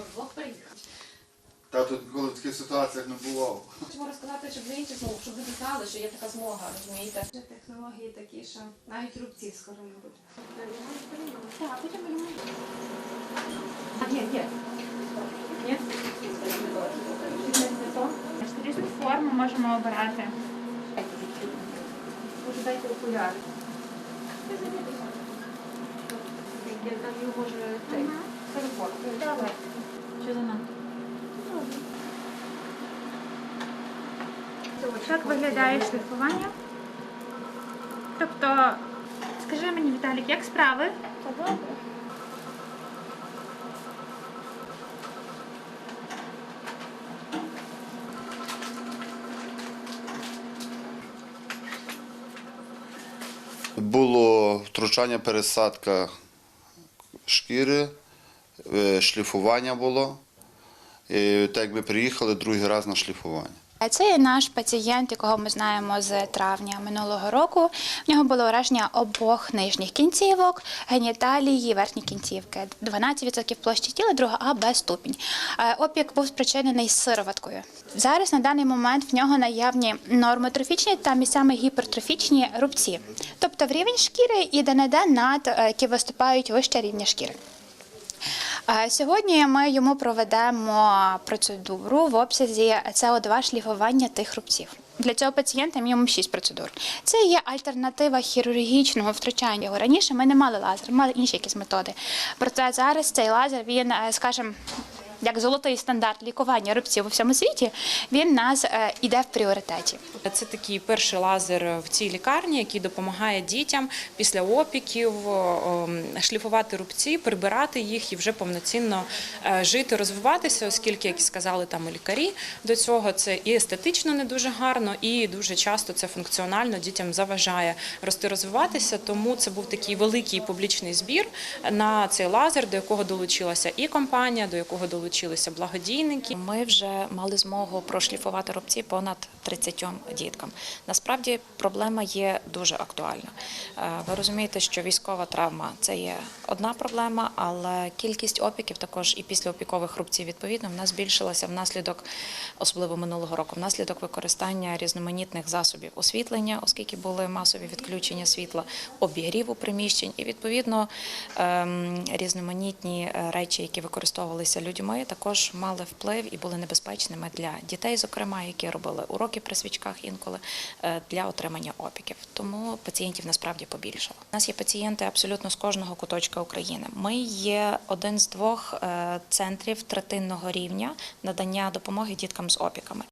вдвох переїхали. Та тут коли в таких ситуаціях не бував. Хочемо розказати, щоб ви інші змогу, щоб ви знали, що є така змога, розумієте? Вже технології такі, що навіть рубців скоро не буде. Так, потім малюємо. Є. Ні? Різну форму можемо обирати. Може, дайте окуляри. Я там його може Давай. За нам? Так виглядає шліфування. Тобто, скажи мені, Віталік, як справи? Та добре. Було втручання, пересадка шкіри, шліфування було. І так якби приїхали другий раз на шліфування. Це є наш пацієнт, якого ми знаємо з травня минулого року. В нього було ураження обох нижніх кінцівок, геніталії, верхні кінцівки. 12% площі тіла, друга А Б ступінь. Е, Опік був спричинений сироваткою. Зараз на даний момент в нього наявні нормотрофічні та місцями гіпертрофічні рубці, тобто в рівень шкіри і де-не-де над, е, які виступають вище рівня шкіри. Е, Сьогодні ми йому проведемо процедуру в обсязі СО2 шліфування тих рубців. Для цього пацієнта мінімум 6 процедур. Це є альтернатива хірургічного втручання. Раніше ми не мали лазер, мали інші якісь методи. Проте зараз цей лазер, він, е, скажімо, як золотий стандарт лікування рубців у всьому світі, він нас е, іде в пріоритеті. Це такий перший лазер в цій лікарні, який допомагає дітям після опіків шліфувати рубці, прибирати їх і вже повноцінно е, жити, розвиватися, оскільки, як сказали там лікарі до цього, це і естетично не дуже гарно, і дуже часто це функціонально дітям заважає рости, розвиватися. Тому це був такий великий публічний збір на цей лазер, до якого долучилася і компанія, до якого долучилися благодійники. Ми вже мали змогу прошліфувати рубці понад 30 діткам. Насправді проблема є дуже актуальна. Е, Ви розумієте, що військова травма це є одна проблема, але кількість опіків також і післяопікових рубців відповідно в нас збільшилася внаслідок, особливо минулого року, внаслідок використання різноманітних засобів освітлення, оскільки були масові відключення світла, обігріву приміщень і відповідно ем, різноманітні е, речі, які використовувалися людьми, також мали вплив і були небезпечними для дітей, зокрема, які робили уроки при свічках інколи е, для отримання опіків. Тому пацієнтів насправді побільшало. У нас є пацієнти абсолютно з кожного куточка України. Ми є один з двох е, центрів третинного рівня надання допомоги діткам з опіками.